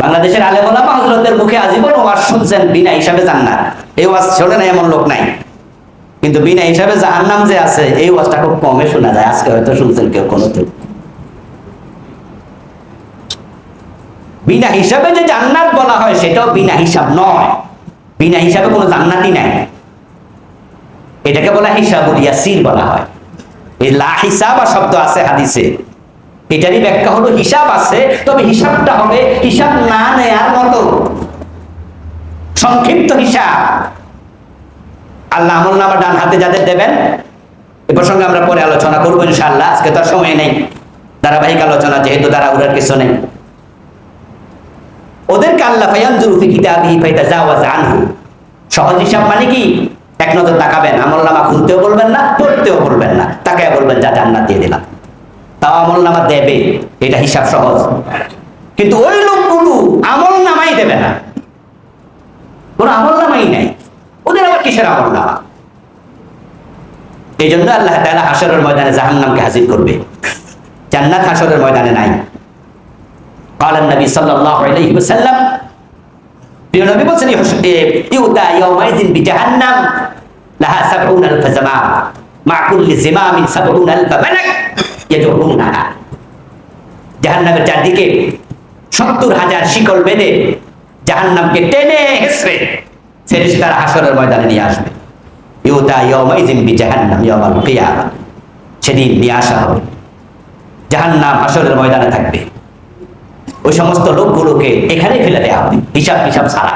বাংলাদেশের আলেমা হজরতের মুখে আজীবন ওয়াজ শুনছেন বিনা হিসাবে জান্নাত। এই ওয়াজ শোনে না এমন লোক নাই। কিন্তু বিনা হিসাবে জাহান্নাম যে আছে, এই ওয়াজটা খুব কমে শোনা যায়। আজকে হয়তো শুনছেন কেউ কোনো বিনা হিসাবে যে জান্নাত বলা হয়, সেটাও বিনা হিসাব নয়। বিনা হিসাবে কোনো জান্নাতই নাই। এটাকে বলা হিসাবুল ইয়াসির বলা হয়। এই লা হিসাব শব্দ আছে হাদিসে। এটারই ব্যাখ্যা হলো হিসাব আছে, তবে হিসাবটা হবে হিসাব না নেয়ার মতো। সংক্ষিপ্ত হিসাব। আল্লাহ আমল নামা ডান হাতে যাদের দেবেন, এ প্রসঙ্গে আমরা পরে আলোচনা করব ইনশাআল্লাহ, আজকে তো আর সময় নেই। ধারাবাহিক আলোচনা, যেহেতু তারা উড়ার কিছু নেই। ওদেরকে আল্লাহ ফায়ানজুরু ফি কিতাবিহি ফাইতাজাওয়াজ আনহু। সহজ হিসাব মানে কি? এক নজর তাকাবেন, আমল নামা খুলতেও বলবেন না, পড়তেও বলবেন না, তাকায় বলবেন, যা জান্নাত দিয়ে দিলাম। তাও আমল নামা দেবে এটা হিসাব সহজ কিন্তু ওই লোকগুলো আমল নামাই দেবে না কোনো আমল নামাই নাই ওদের আবার কিসের আমল নামা এই জন্য আল্লাহ তাআলা হাসরের ময়দানে জাহান্নামকে হাজির করবে জান্নাত হাসরের ময়দানে নাই قال النبي صلى الله عليه وسلم প্রিয় নবী বলছেন ইউতা ইয়াউমাইযিন বিজাহান্নাম লাহা সাবউন আলফ জামাম মা কুল্লি জিমামিন সাবউন আলফ মালাক চারদিকে সত্তর হাজার শিকল বেঁধে টেনে হাসরের ময়দানে নিয়ে আসবে। ইউতা সেদিন নিয়ে আসা হবে। হাসরের ময়দানে থাকবে। ওই সমস্ত লোকগুলোকে এখানে ফেলে দেওয়া হবে, হিসাব হিসাব ছাড়া।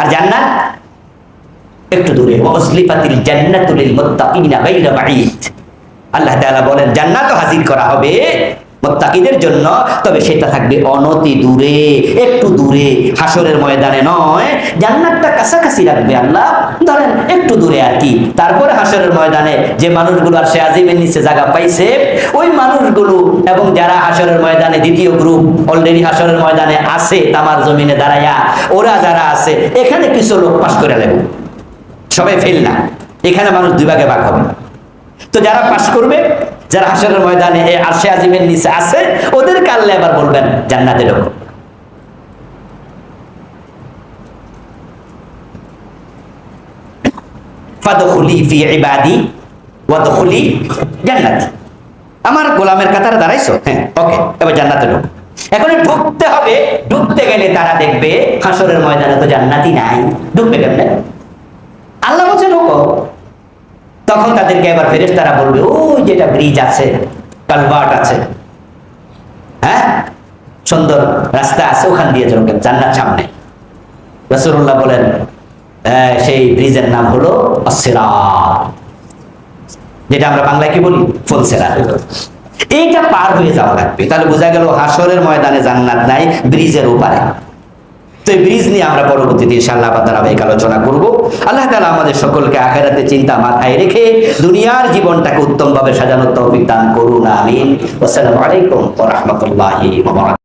আর জান্নাত একটু দূরে ওসলিফাতিল জান্নাতুল মুত্তাকিনা বাঈদ। আল্লাহ তাআলা বলেন, জান্নাতও হাজির করা হবে মুত্তাকিদের জন্য, তবে সেটা থাকবে অনতি দূরে, একটু দূরে হাসরের ময়দানে নয়, জান্নাতটা কাছাকাছি রাখবে আল্লাহ। ধরেন একটু দূরে আর কি। তারপরে হাসরের ময়দানে যে মানুষগুলো আর সে আজিমের নিচে জায়গা পাইছে, ওই মানুষগুলো এবং যারা হাসরের ময়দানে দ্বিতীয় গ্রুপ অলরেডি হাসরের ময়দানে আছে, তামার জমিনে দাঁড়াইয়া ওরা যারা আছে, এখানে কিছু লোক পাশ করে নেব। সবাই ফেল না। এখানে মানুষ দুই ভাগে ভাগ হবে। তো যারা পাশ করবে, যারা হাসরের ময়দানে এই আরশে আজিমের নিচে আছে, ওদের কাল্লে আবার বলবেন জান্নাতে ঢোকো ফাদখুলি ফি ইবাদি ওয়াদখুলি জান্নাতি। আমার গোলামের কাতারে দাঁড়াইছো? হ্যাঁ ওকে, এবার জান্নাতে ঢোক এখন ঢুকতে হবে, ঢুকতে গেলে তারা দেখবে হাসরের ময়দানে তো জান্নাতি নাই। ঢুকবে কেমনে? আল্লাহ বলছে ঢুকো। তখন তাদেরকে এবার ফেরেস তারা বলবে ওই যেটা ব্রিজ আছে কালভার্ট আছে হ্যাঁ? সুন্দর রাস্তা আছে ওখান দিয়ে চলবেন জান্নাত সামনে। রসুল্লাহ বলেন "হ্যাঁ, সেই ব্রিজের নাম হলো অসিরাত যেটা আমরা বাংলায় কি বলি? ফুলসেরা এইটা পার হয়ে যাওয়া লাগবে। তাহলে বোঝা গেল হাসরের ময়দানে জান্নাত নাই ব্রিজের ওপারে। তো এই ব্রিজ নিয়ে আমরা পরবর্তীতে ইনশাআল্লাহ আবার ধারাবাহিক আলোচনা করব। আল্লাহ তালা আমাদের সকলকে আখেরাতে চিন্তা মাথায় রেখে দুনিয়ার জীবনটাকে উত্তমভাবে সাজানোর তৌফিক দান করুন, আমিন। আসসালামু আলাইকুম ওয়া রাহমাতুল্লাহি ওয়া বারাকাতুহু।